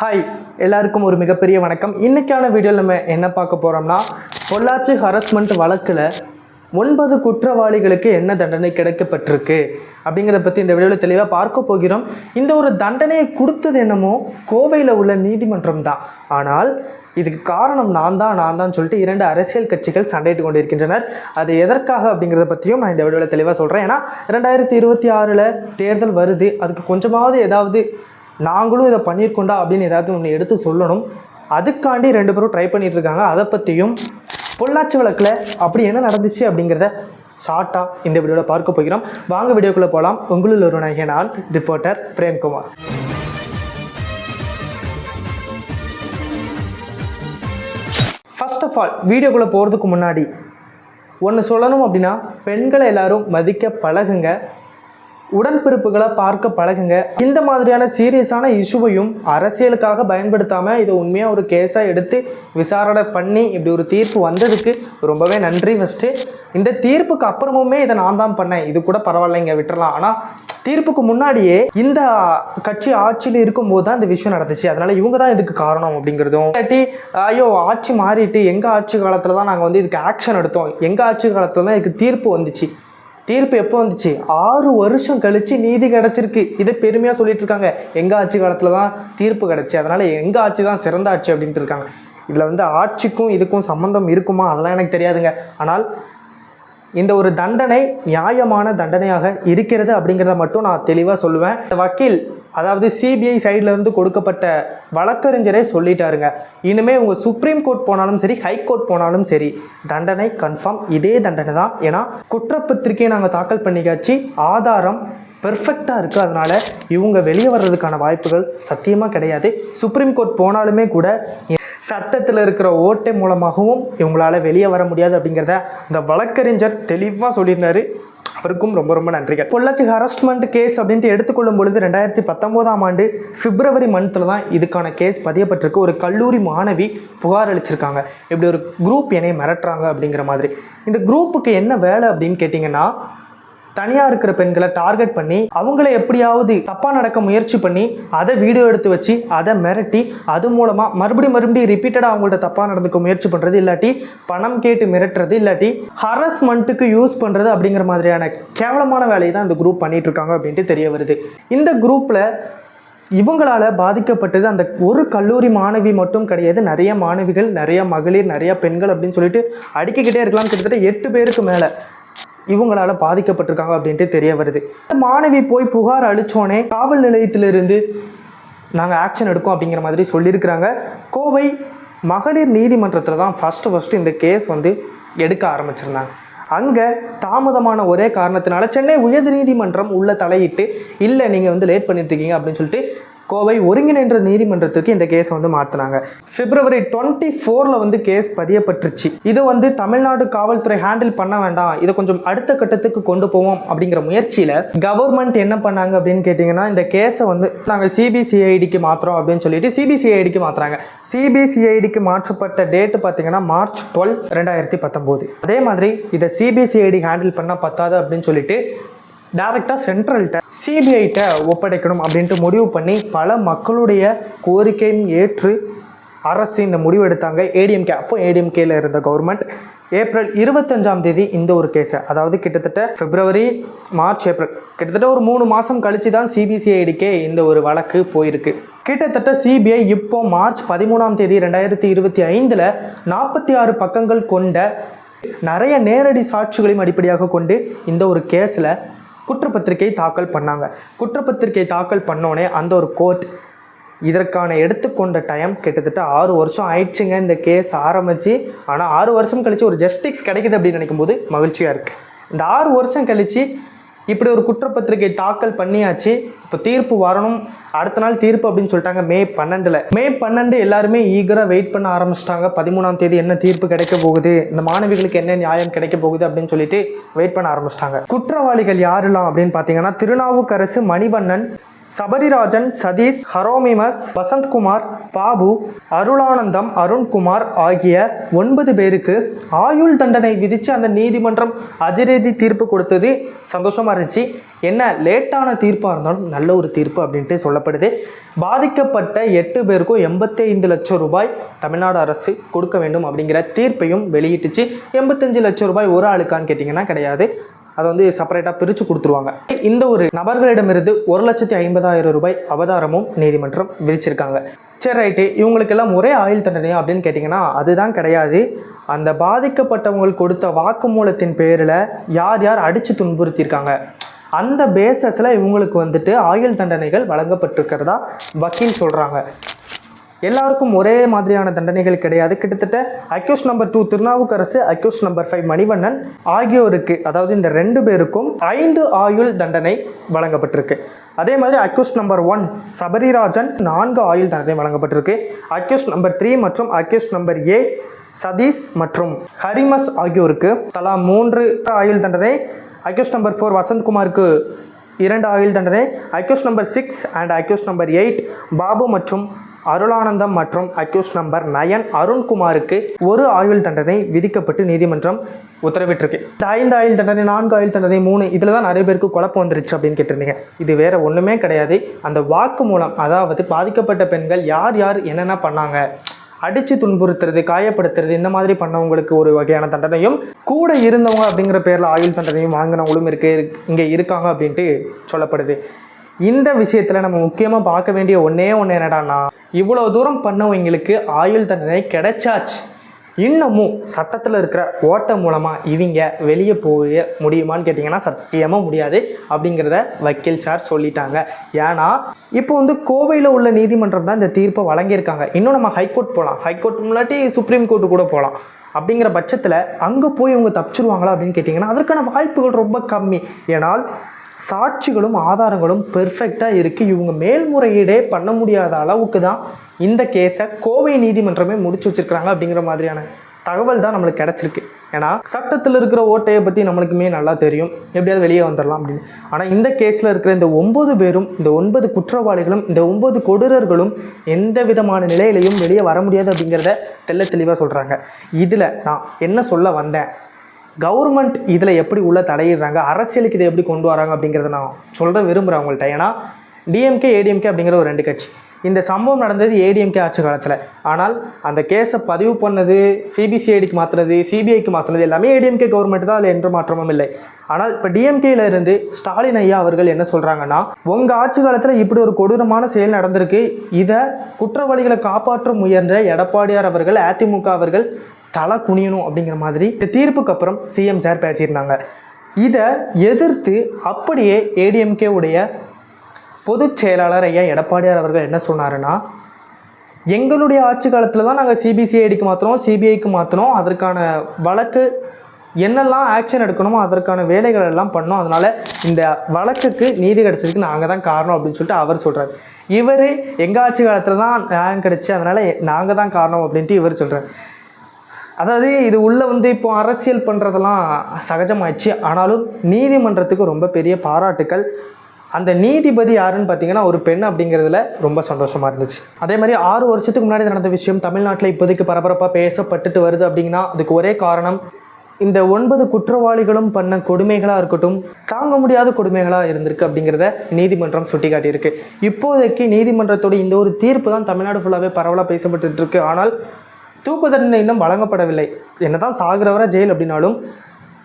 Hi எல்லாருக்கும் ஒரு மிகப்பெரிய வணக்கம். இன்றைக்கான வீடியோவில் நம்ம என்ன பார்க்க போகிறோம்னா பொள்ளாச்சி ஹரஸ்மெண்ட் வழக்கில் ஒன்பது குற்றவாளிகளுக்கு என்ன தண்டனை கிடைக்கப்பட்டிருக்கு அப்படிங்கிறத பற்றி இந்த வீடியோவில் தெளிவாக பார்க்க போகிறோம். இந்த ஒரு தண்டனையை கொடுத்தது என்னமோ கோவையில் உள்ள நீதிமன்றம் தான். ஆனால் இதுக்கு காரணம் நான் தான் நான் தான் சொல்லிட்டு இரண்டு அரசியல் கட்சிகள் சண்டையிட்டு கொண்டிருக்கின்றனர். அது எதற்காக அப்படிங்கிறத பற்றியும் நான் இந்த வீடியோவில் தெளிவாக சொல்கிறேன் ஏன்னா ரெண்டாயிரத்தி இருபத்தி ஆறில் தேர்தல் வருது. அதுக்கு கொஞ்சமாவது ஏதாவது நாங்களும் இதை பண்ணியிருக்கோண்டா அப்படின்னு ஏதாவது ஒன்று எடுத்து சொல்லணும். அதுக்காண்டி ரெண்டு பேரும் ட்ரை பண்ணிகிட்ருக்காங்க அதை பற்றியும் பொள்ளாச்சி வழக்கில் அப்படி என்ன நடந்துச்சு அப்படிங்கிறத ஷார்ட்டாக இந்த வீடியோவில் பார்க்க போகிறோம். வாங்க வீடியோக்குள்ளே போகலாம் உங்களில் ஒரு நகை நான் reporter Premkumar. First of all வீடியோக்குள்ளே போகிறதுக்கு முன்னாடி ஒன்று சொல்லணும் அப்படின்னா பெண்களை எல்லாரும் மதிக்க பழகுங்க. உடன்பிறப்புகளை பார்க்க பழகுங்க. இந்த மாதிரியான சீரியஸான இஷ்யூவையும் அரசியலுக்காக பயன்படுத்தாமல் இதை உண்மையாக ஒரு கேஸாக எடுத்து விசாரணை பண்ணி இப்படி ஒரு தீர்ப்பு வந்ததுக்கு ரொம்பவே நன்றி ஃபஸ்ட்டு இந்த தீர்ப்புக்கு அப்புறமுமே இதை நான் தான் பண்ணேன். இது கூட பரவாயில்லைங்க விட்டுறலாம். ஆனால் தீர்ப்புக்கு முன்னாடியே இந்த கட்சி ஆட்சியில் இருக்கும்போது தான் இந்த விஷயம் நடந்துச்சு. அதனால இவங்க தான் இதுக்கு காரணம் அப்படிங்கிறதும். இல்லாட்டி ஐயோ ஆட்சி மாறிட்டு எங்கள் ஆட்சி காலத்தில் தான் நாங்கள் வந்து இதுக்கு ஆக்ஷன் எடுத்தோம். எங்கள் ஆட்சி காலத்தில் தான் இதுக்கு தீர்ப்பு வந்துச்சு. தீர்ப்பு எப்போ வந்துச்சு? ஆறு வருஷம் கழிச்சு நீதி கிடச்சிருக்கு. இதை பெருமையாக சொல்லிட்டு இருக்காங்க எங்கள் ஆட்சி காலத்தில் தான் தீர்ப்பு கிடச்சி அதனால் எங்கள் ஆட்சி தான் சிறந்த ஆட்சி அப்படின்ட்டு இருக்காங்க. இதில் வந்து ஆட்சிக்கும் இதுக்கும் சம்மந்தம் இருக்குமா? அதெல்லாம் எனக்கு தெரியாதுங்க. ஆனால் இந்த ஒரு தண்டனை நியாயமான தண்டனையாக இருக்கிறது அப்படிங்கிறத மட்டும் நான் தெளிவாக சொல்லுவேன். இந்த வக்கீல் அதாவது சிபிஐ இருந்து கொடுக்கப்பட்ட வழக்கறிஞரே சொல்லிட்டாருங்க. இனிமேல் உங்கள் சுப்ரீம் கோர்ட் போனாலும் சரி ஹை கோர்ட் போனாலும் சரி தண்டனை கன்ஃபார்ம் இதே தண்டனை தான். ஏன்னா குற்றப்பத்திரிக்கையை நாங்கள் தாக்கல் பண்ணிக்காச்சு ஆதாரம் பெர்ஃபெக்டாக இருக்குது அதனால் இவங்க வெளியே வர்றதுக்கான வாய்ப்புகள் சத்தியமாக கிடையாது. சுப்ரீம் கோர்ட் போனாலுமே கூட சட்டத்தில் இருக்கிற ஓட்டை மூலமாகவும் இவங்களால வெளியே வர முடியாது அப்படிங்கிறத அந்த வழக்கறிஞர் தெளிவாக சொல்லியிருந்தார். அவருக்கும் ரொம்ப ரொம்ப நன்றிகள் பொள்ளாச்சி ஹரஸ்ட்மெண்ட் கேஸ் அப்படின்ட்டு எடுத்துக்கொள்ளும் பொழுது ரெண்டாயிரத்தி பத்தொம்போதாம் ஆண்டு பிப்ரவரி மந்த்தில் தான் இதுக்கான கேஸ் பதியப்பட்டிருக்கு. ஒரு கல்லூரி மாணவி புகார் அளிச்சிருக்காங்க. இப்படி ஒரு குரூப் என்னை மிரட்டுறாங்க அப்படிங்கிற மாதிரி. இந்த குரூப்புக்கு என்ன வேலை அப்படின்னு கேட்டிங்கன்னா தனியாக இருக்கிற பெண்களை டார்கெட் பண்ணி அவங்கள எப்படியாவது தப்பாக நடக்க முயற்சி பண்ணி அதை வீடியோ எடுத்து வச்சு அதை மிரட்டி அது மூலமாக மறுபடியும் மறுபடியும் ரிப்பீட்டடாக அவங்கள்ட்ட தப்பாக நடந்துக்க முயற்சி பண்ணுறது இல்லாட்டி பணம் கேட்டு மிரட்டுறது இல்லாட்டி ஹரஸ்மெண்ட்டுக்கு யூஸ் பண்ணுறது அப்படிங்கிற மாதிரியான கேவலமான வேலையை தான் இந்த குரூப் பண்ணிட்டு இருக்காங்க அப்படின்ட்டு தெரிய வருது. இந்த குரூப்பில் இவங்களால் பாதிக்கப்பட்டது அந்த ஒரு கல்லூரி மாணவி மட்டும் கிடையாது. நிறைய மாணவிகள் நிறைய மகளிர் நிறைய பெண்கள் அப்படின்னு சொல்லிட்டு அடிக்கிக்கிட்டே இருக்கலாம் கிட்டத்தட்ட எட்டு பேருக்கு மேலே. இவங்களால பாதிக்கப்பட்டிருக்காங்க அப்படின்ட்டு தெரிய வருது. மாணவி போய் புகார் அளித்தோடனே காவல் நிலையத்திலிருந்து நாங்கள் ஆக்ஷன் எடுக்கோம் அப்படிங்கிற மாதிரி சொல்லியிருக்கிறாங்க. கோவை மகளிர் நீதிமன்றத்தில் தான் ஃபஸ்ட்டு ஃபஸ்ட்டு இந்த கேஸ் வந்து எடுக்க ஆரம்பிச்சிருந்தாங்க. அங்கே தாமதமான ஒரே காரணத்தினால சென்னை உயர்நீதிமன்றம் உள்ள தலையிட்டு இல்லை நீங்கள் வந்து லேட் பண்ணிட்டு இருக்கீங்க அப்படின்னு சொல்லிட்டு கோவை ஒருங்கிணைந்த நீதிமன்றத்திற்கு இந்த கேஸ் வந்து மாற்றினாங்க பிப்ரவரி டுவெண்ட்டி ஃபோரில் வந்து கேஸ் பதியப்பட்டுருச்சு. இது வந்து தமிழ்நாடு காவல்துறை ஹேண்டில் பண்ண வேண்டாம். இதை கொஞ்சம் அடுத்த கட்டத்துக்கு கொண்டு போவோம் அப்படிங்கிற முயற்சியில் கவர்மெண்ட் என்ன பண்ணாங்க அப்படின்னு கேட்டிங்கன்னா இந்த கேஸை வந்து நாங்கள் சிபிசிஐடிக்கு மாற்றுறோம் அப்படின்னு சொல்லிட்டு சிபிசிஐடிக்கு மாற்றுறாங்க சிபிசிஐடிக்கு மாற்றப்பட்ட டேட்டு பார்த்தீங்கன்னா மார்ச் டுவெல் ரெண்டாயிரத்தி பத்தொம்போது. அதே மாதிரி இதை சிபிசிஐடி ஹேண்டில் பண்ணால் பத்தாது அப்படின்னு சொல்லிட்டு டேரெக்டாக சென்ட்ரல்கிட்ட சிபிஐட்ட ஒப்படைக்கணும் அப்படின்ட்டு முடிவு பண்ணி பல மக்களுடைய கோரிக்கையும் ஏற்று அரசு இந்த முடிவு எடுத்தாங்க. ஏடிஎம்கே அப்போ ஏடிஎம்கேல இருந்த கவர்மெண்ட் ஏப்ரல் இருபத்தஞ்சாம் தேதி இந்த ஒரு கேஸை அதாவது கிட்டத்தட்ட பிப்ரவரி மார்ச் ஏப்ரல் கிட்டத்தட்ட ஒரு மூணு மாதம் கழித்து தான் சிபிசிஐடிக்கே இந்த ஒரு வழக்கு போயிருக்கு. கிட்டத்தட்ட சிபிஐ இப்போ மார்ச் பதிமூணாம் தேதி ரெண்டாயிரத்தி இருபத்தி ஐந்தில் நாற்பத்தி ஆறு பக்கங்கள் கொண்ட நிறைய நேரடி சாட்சிகளையும் அடிப்படையாக கொண்டு இந்த ஒரு கேஸில் குற்றப்பத்திரிகை தாக்கல் பண்ணாங்க. குற்றப்பத்திரிகை தாக்கல் பண்ணோடனே அந்த ஒரு கோர்ட் இதற்கான எடுத்துக்கொண்ட டைம் கிட்டத்தட்ட ஆறு வருஷம் ஆயிடுச்சுங்க. இந்த கேஸ் ஆரம்பித்து ஆனால் ஆறு வருஷம் கழித்து ஒரு ஜஸ்டிஸ் கிடைக்குது அப்படின்னு நினைக்கும் போது மகிழ்ச்சியாக இருக்குது இந்த ஆறு வருஷம் கழித்து இப்படி ஒரு குற்றப்பத்திரிகை தாக்கல் பண்ணியாச்சு. இப்போ தீர்ப்பு வரணும். அடுத்த நாள் தீர்ப்பு அப்படின்னு சொல்லிட்டாங்க. மே பன்னெண்டில். மே பன்னெண்டு எல்லாருமே ஈகராக வெயிட் பண்ண ஆரம்பிச்சிட்டாங்க. பதிமூணாம் தேதி என்ன தீர்ப்பு கிடைக்க போகுது? இந்த மாணவிகளுக்கு என்ன நியாயம் கிடைக்க போகுது அப்படின்னு சொல்லிட்டு வெயிட் பண்ண ஆரம்பிச்சிட்டாங்க. குற்றவாளிகள் யாரெல்லாம் அப்படின்னு பார்த்தீங்கன்னா திருநாவுக்கரசு மணிவண்ணன் சபரிராஜன் சதீஷ் ஹரோமிமஸ் வசந்த்குமார் பாபு அருளானந்தம் அருண்குமார் ஆகிய ஒன்பது பேருக்கு ஆயுள் தண்டனை விதித்து அந்த நீதிமன்றம் அதிரடி தீர்ப்பு கொடுத்தது. சந்தோஷமாக இருந்துச்சு. என்ன லேட்டான தீர்ப்பாக இருந்தாலும் நல்ல ஒரு தீர்ப்பு அப்படின்ட்டு சொல்லப்படுது. பாதிக்கப்பட்ட எட்டு பேருக்கும் எண்பத்தி ஐந்து லட்சம் ரூபாய் தமிழ்நாடு அரசு கொடுக்க வேண்டும் அப்படிங்கிற தீர்ப்பையும் வெளியிட்டுச்சு. எண்பத்தஞ்சு லட்சம் ரூபாய் ஒரு ஆளுக்கான்னு கேட்டிங்கன்னா கிடையாது. அதை வந்து செப்பரேட்டாக பிரித்து கொடுத்துருவாங்க. இந்த ஒரு நபர்களிடமிருந்து ஒரு லட்சத்தி ஐம்பதாயிரம் ரூபாய் அவதாரமும் நீதிமன்றம் விதிச்சிருக்காங்க. சரி ரைட்டு இவங்களுக்கெல்லாம் ஒரே ஆயுள் தண்டனையா அப்படின்னு கேட்டிங்கன்னா அதுதான் கிடையாது. அந்த பாதிக்கப்பட்டவங்களுக்கு கொடுத்த வாக்குமூலத்தின் பேரில் யார் யார் அடித்து துன்புறுத்தியிருக்காங்க? அந்த பேசஸில் இவங்களுக்கு வந்துட்டு ஆயுள் தண்டனைகள் வழங்கப்பட்டிருக்கிறதா வக்கீல் சொல்கிறாங்க எல்லாருக்கும் ஒரே மாதிரியான தண்டனைகள் கிடையாது. கிட்டத்தட்ட accused number two Thirunavukkarasu accused number five Manivannan ஆகியோருக்கு அதாவது இந்த ரெண்டு பேருக்கும் ஐந்து ஆயுள் தண்டனை வழங்கப்பட்டிருக்கு. அதே மாதிரி அக்யூஸ் நம்பர் ஒன் சபரிராஜன் நான்கு ஆயுள் தண்டனை வழங்கப்பட்டிருக்கு. அக்யூஸ் நம்பர் த்ரீ மற்றும் அக்யூஸ் நம்பர் ஏ சதீஷ் மற்றும் ஹரிமஸ் ஆகியோருக்கு தலா மூன்று ஆயுள் தண்டனை அக்யூஸ் நம்பர் ஃபோர் வசந்த்குமாருக்கு இரண்டு ஆயுள் தண்டனை accused number six and accused number eight Babu மற்றும் அருளானந்தம் மற்றும் அக்யூஸ் நம்பர் நயன் அருண்குமாருக்கு ஒரு ஆயுள் தண்டனை விதிக்கப்பட்டு நீதிமன்றம் உத்தரவிட்டிருக்கு. இந்த ஐந்து ஆயுள் தண்டனை நான்கு ஆயுள் தண்டனை மூணு இதில் தான் நிறைய பேருக்கு குழப்பம் வந்துருச்சு அப்படின்னு கேட்டிருந்தீங்க. இது வேற ஒன்றுமே கிடையாது. அந்த வாக்கு மூலம் அதாவது பாதிக்கப்பட்ட பெண்கள் யார் யார் என்னென்ன பண்ணாங்க அடித்து துன்புறுத்துறது காயப்படுத்துறது இந்த மாதிரி பண்ணவங்களுக்கு ஒரு வகையான தண்டனையும் கூட இருந்தவங்க அப்படிங்கிற பேரில் ஆயுள் தண்டனையும் வாங்கினவங்களும் இருக்கு இங்கே இருக்காங்க அப்படின்ட்டு சொல்லப்படுது. இந்த விஷயத்தில் நம்ம முக்கியமாக பார்க்க வேண்டிய ஒன்றே ஒன்று என்னடான்னா இவ்வளோ தூரம் பண்ணவங்களுக்கு ஆயுள் தண்டனை கிடைச்சாச்சு. இன்னமும் சட்டத்தில் இருக்கிற ஓட்டம் மூலமாக இவங்க வெளியே போக முடியுமான்னு கேட்டிங்கன்னா சத்தியமாக முடியாது அப்படிங்கிறத வக்கீல் சார் சொல்லிட்டாங்க. ஏன்னா இப்போ வந்து கோவையில் உள்ள நீதிமன்றம் தான் இந்த தீர்ப்பை வழங்கியிருக்காங்க. இன்னும் நம்ம ஹைகோர்ட் போகலாம் ஹைகோர்ட் முன்னாடி சுப்ரீம் கோர்ட்டு கூட போகலாம் அப்படிங்கிற பட்சத்தில் அங்கே போய் இவங்க தப்பிச்சிருவாங்களா அப்படின்னு கேட்டிங்கன்னா அதற்கான வாய்ப்புகள் ரொம்ப கம்மி. ஏனால் சாட்சிகளும் ஆதாரங்களும் பெர்ஃபெக்டாக இருக்குது இவங்க மேல்முறையீடே பண்ண முடியாத அளவுக்கு தான் இந்த கேஸை கோவை நீதிமன்றமே முடிச்சு வச்சிருக்கிறாங்க அப்படிங்கிற மாதிரியான தகவல் தான் நம்மளுக்கு கிடச்சிருக்கு. ஏன்னா சட்டத்தில் இருக்கிற ஓட்டையை பற்றி நம்மளுக்குமே நல்லா தெரியும். எப்படியாவது வெளியே வந்துடலாம் அப்படின்னு. ஆனால் இந்த கேஸில் இருக்கிற இந்த ஒன்பது பேரும் இந்த ஒன்பது குற்றவாளிகளும் இந்த ஒன்பது கொடூரர்களும் எந்த விதமான நிலையிலையும் வெளியே வர முடியாது அப்படிங்கிறத தெள்ள தெளிவாக சொல்கிறாங்க இதில் நான் என்ன சொல்ல வந்தேன்? கவர்மெண்ட் இதில் எப்படி உள்ள தலையிடுறாங்க அரசியலுக்கு இதை எப்படி கொண்டு வராங்க அப்படிங்கிறத நான் சொல்ல விரும்புகிறேன் அவங்கள்ட்ட. ஏன்னா டிஎம்கே ஏடிஎம்கே அப்படிங்கிற ஒரு ரெண்டு கட்சி. இந்த சம்பவம் நடந்தது ஏடிஎம்கே ஆட்சி காலத்தில். ஆனால் அந்த கேஸை பதிவு பண்ணது சிபிசிஐடிக்கு மாற்றுறது சிபிஐக்கு மாற்றுறது எல்லாமே ஏடிஎம்கே கவர்மெண்ட் தான். அதில் எந்த மாற்றமும் இல்லை. ஆனால் இப்போ டிஎம்கேல இருந்து ஸ்டாலின் ஐயா அவர்கள் என்ன சொல்கிறாங்கன்னா உங்கள் ஆட்சி காலத்தில் இப்படி ஒரு கொடூரமான செயல் நடந்திருக்கு. இதை குற்றவாளிகளை காப்பாற்ற முயன்ற எடப்பாடியார் அவர்கள் அதிமுக அவர்கள் தலை குனியணும் அப்படிங்கிற மாதிரி இந்த தீர்ப்புக்கு அப்புறம் சிஎம் சார் பேசியிருந்தாங்க. இதை எதிர்த்து அப்படியே ஏடிஎம்கே உடைய பொதுச் செயலாளர் ஐயா எடப்பாடியார் அவர்கள் என்ன சொன்னாருன்னா எங்களுடைய ஆட்சி காலத்தில் தான் நாங்கள் சிபிசிஐடிக்கு மாற்றினோம் சிபிஐக்கு மாற்றினோம் அதற்கான வழக்கு என்னெல்லாம் ஆக்ஷன் எடுக்கணுமோ அதற்கான வேலைகள் எல்லாம் பண்ணோம் அதனால் இந்த வழக்குக்கு நீதி கிடைச்சதுக்கு நாங்கள் தான் காரணம் அப்படின்னு சொல்லிட்டு அவர் சொல்கிறார் இவர் எங்கள் ஆட்சி காலத்தில் தான் நியாயம் கிடச்சி அதனால் நாங்கள் தான் காரணம் அப்படின்ட்டு இவர் சொல்கிறார் அதாவது இது உள்ள வந்து இப்போ அரசியல் பண்ணுறதெல்லாம் சகஜமாயிடுச்சு. ஆனாலும் நீதிமன்றத்துக்கு ரொம்ப பெரிய பாராட்டுக்கள். அந்த நீதிபதி யாருன்னு பார்த்தீங்கன்னா ஒரு பெண் அப்படிங்கிறதுல ரொம்ப சந்தோஷமாக இருந்துச்சு. அதே மாதிரி ஆறு வருஷத்துக்கு முன்னாடி நடந்த விஷயம் தமிழ்நாட்டில் இப்போதைக்கு பரபரப்பாக பேசப்பட்டுட்டு வருது அப்படிங்கன்னா அதுக்கு ஒரே காரணம் இந்த ஒன்பது குற்றவாளிகளும் பண்ண கொடுமைகளாக இருக்கட்டும் தாங்க முடியாத கொடுமைகளாக இருந்திருக்கு அப்படிங்கிறத நீதிமன்றம் சுட்டிக்காட்டியிருக்கு. இப்போதைக்கு நீதிமன்றத்தோட இந்த ஒரு தீர்ப்பு தான் தமிழ்நாடு ஃபுல்லாகவே பரவலாக பேசப்பட்டு இருக்கு. ஆனால் தூக்கு தண்டனை இன்னும் வழங்கப்படவில்லை. என்னதான் சாகிறவரை ஜெயில் அப்படின்னாலும்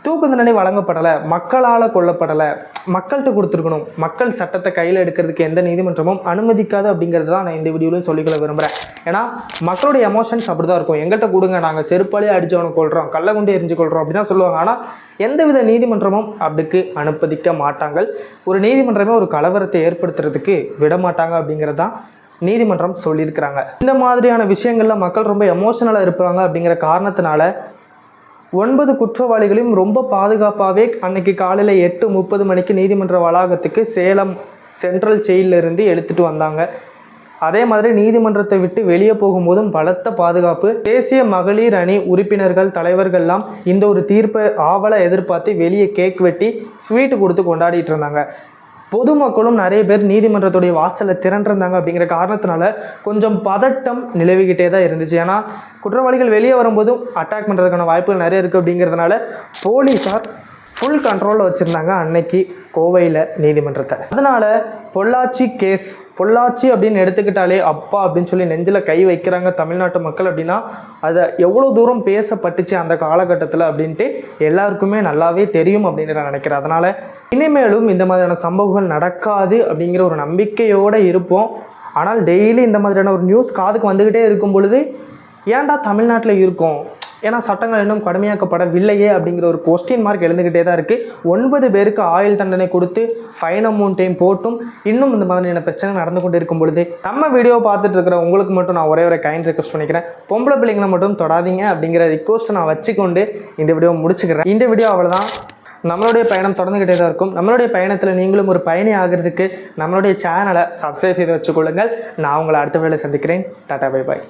தூக்கு தண்டனை வழங்கப்படலை. மக்களால் கொல்லப்படலை. மக்கள்கிட்ட கொடுத்துருக்கணும். மக்கள் சட்டத்தை கையில் எடுக்கிறதுக்கு எந்த நீதிமன்றமும் அனுமதிக்காது அப்படிங்கிறது தான் நான் இந்த வீடியோலையும் சொல்லிக்கொள்ள விரும்புகிறேன் ஏன்னா மக்களுடைய எமோஷன்ஸ் அப்படி தான் இருக்கும். எங்கள்கிட்ட கொடுங்க. நாங்கள் செருப்பாலே அடிச்சவனை கொள்கிறோம் கள்ள எரிஞ்சு கொள்கிறோம் அப்படி தான் சொல்லுவாங்க. ஆனால் எந்தவித நீதிமன்றமும் அப்படிக்கு அனுமதிக்க மாட்டாங்க. ஒரு நீதிமன்றமே ஒரு கலவரத்தை ஏற்படுத்துறதுக்கு விட மாட்டாங்க அப்படிங்கிறது தான் நீதிமன்றம் சொல்லியிருக்கிறாங்க. இந்த மாதிரியான விஷயங்களில் மக்கள் ரொம்ப எமோஷனலாக இருப்பாங்க அப்படிங்கிற காரணத்தினால ஒன்பது குற்றவாளிகளையும் ரொம்ப பாதுகாப்பாகவே அன்னைக்கு காலையில் எட்டு முப்பது மணிக்கு நீதிமன்ற வளாகத்துக்கு சேலம் சென்ட்ரல் ஜெயிலில் இருந்து வந்தாங்க. அதே மாதிரி நீதிமன்றத்தை விட்டு வெளியே போகும்போதும் பலத்த பாதுகாப்பு. தேசிய மகளிர் அணி உறுப்பினர்கள் தலைவர்கள்லாம் இந்த ஒரு தீர்ப்பை ஆவலை எதிர்பார்த்து வெளியே கேக் வெட்டி ஸ்வீட்டு கொடுத்து கொண்டாடிட்டு இருந்தாங்க. பொதுமக்களும் நிறைய பேர் நீதிமன்றத்துடைய வாசலில் திரண்டிருந்தாங்க அப்படிங்கிற காரணத்தினால கொஞ்சம் பதட்டம் நிலவிக்கிட்டே தான் இருந்துச்சு. ஏன்னா குற்றவாளிகள் வெளியே வரும்போதும் அட்டாக் பண்ணுறதுக்கான வாய்ப்புகள் நிறைய இருக்குது அப்படிங்கிறதுனால போலீஸார் ஃபுல் கண்ட்ரோலில் வச்சுருந்தாங்க அன்னைக்கு கோவையில் நீதிமன்றத்தை. அதனால் பொள்ளாச்சி கேஸ் பொள்ளாச்சி அப்படின்னு எடுத்துக்கிட்டாலே அப்பா அப்படின்னு சொல்லி நெஞ்சில் கை வைக்கிறாங்க தமிழ்நாட்டு மக்கள் அப்படின்னா அதை எவ்வளோ தூரம் பேசப்பட்டுச்சு அந்த காலகட்டத்தில் அப்படின்ட்டு எல்லாருக்குமே நல்லாவே தெரியும் அப்படின்னு நான் நினைக்கிறேன். அதனால் இனிமேலும் இந்த மாதிரியான சம்பவங்கள் நடக்காது அப்படிங்கிற ஒரு நம்பிக்கையோடு இருப்போம். ஆனால் டெய்லி இந்த மாதிரியான ஒரு நியூஸ் காதுக்கு வந்துக்கிட்டே இருக்கும் பொழுது ஏன்டா தமிழ்நாட்டில் இருக்கோம்? ஏன்னா சட்டங்கள் இன்னும் கடுமையாக்கப்படவில்லையே அப்படிங்கிற ஒரு கொஸ்டின் மார்க் எழுந்துக்கிட்டே தான் இருக்குது ஒன்பது பேருக்கு ஆயுள் தண்டனை கொடுத்து ஃபைன் அமௌண்ட்டையும் போட்டும். இன்னும் இந்த மாதிரியான பிரச்சனை நடந்து கொண்டு இருக்கும் பொழுது நம்ம வீடியோ பார்த்துட்டு இருக்கிற உங்களுக்கு மட்டும் நான் ஒரே ஒரு கைண்ட் ரிக்வஸ்ட் பண்ணிக்கிறேன். பொம்பளை பிள்ளைங்களை மட்டும் தொடாதீங்க அப்படிங்கிற ரிக்வஸ்ட்டை நான் வச்சுக்கொண்டு இந்த வீடியோ முடிச்சுக்கிறேன். இந்த வீடியோ அவ்வளோதான் நம்மளுடைய பயணம் தொடர்ந்துகிட்டே தான் இருக்கும். நம்மளுடைய பயணத்தில் நீங்களும் ஒரு பயணி ஆகிறதுக்கு நம்மளுடைய சேனலை சப்ஸ்கிரைப் செய்து வச்சுக்கொள்ளுங்கள். நான் உங்களை அடுத்த வேலை சந்திக்கிறேன். Tata bye bye